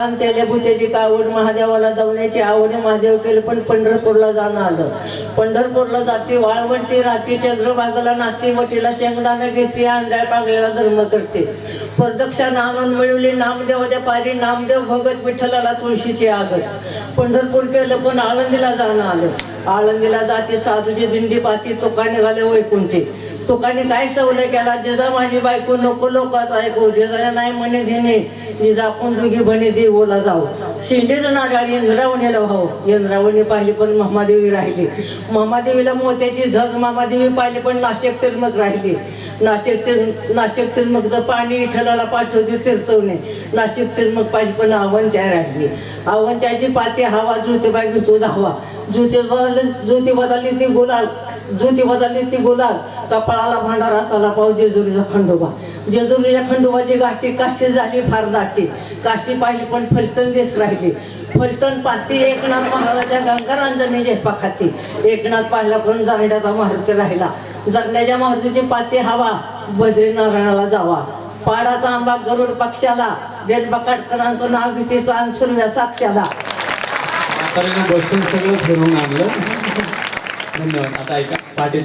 त्याला भूतेची आवड महादेवाला जाण्याची आवड महादेव केलं पण पंढरपूरला जाणं आलं. पंढरपूरला जाते वाळवंटी राहते चंद्रभागाला नाती वटीला शेंगदाणा घेते आंधळ्या पागळ्याला धर्म करते. प्रदक्षिणा आणून मिळवली नामदेवाच्या पारी नामदेव भगत विठ्ठलाला तुळशीची आगत पंढरपूर केलं पण आळंदीला जाणं आलं. आळंदीला जाते साधूची दिंडी पाती तुका निघाले वैकुंठी. तुकाने काय सवलय केला? जेजा माझी बायको नको लोकांचा ऐकू. जेजा नाही म्हणे घेणे. निजापून आपण दोघी बने देवला जाऊ. शिंडेच नारळ इंद्रावणीला भाऊ इंद्रावणी पाहिली पण महामादेवी राहिली. महामादेवीला मोत्याची धज महामादेवी पाहिली पण नाशिक तिरमक राहिली. नाशिक तिर नाशिक तिरमकचं पाणी विठ्ठलाला पाठवते तीर्थवणे नाशिक तिरमक पाहिजे पण आवनच्या राहिली. आवनच्याची पाती हवा ज्योतिबा घेतो धावा. ज्योती बदलली ज्योती बदलली ती गुलाल. ज्योती बदलली ती गुलाल. कपाळाला भांडारा चला पाहू जेजुरीचा खंडोबा. जेजुरीला खंडोबाची गाठी काशी झाली फार दाटी. काशी पाहिली पण फलटण देश राहिली. फलटण पाती एकनाथ महाराजाच्या गंगारांजनी झेपा खाती. एकनाथ पाहिला पण जारड्याचा मारुती राहिला. जरण्याच्या मारुतीची पाती हवा बद्रीनारायणाला जावा. पाडाचा आंबा गरुड पक्षाला देशबकाटकरांचं नाव भीतीचा आणि साक्षाला बसून सगळं फिरून आणलं. धन्यवाद. आता ऐका पाटील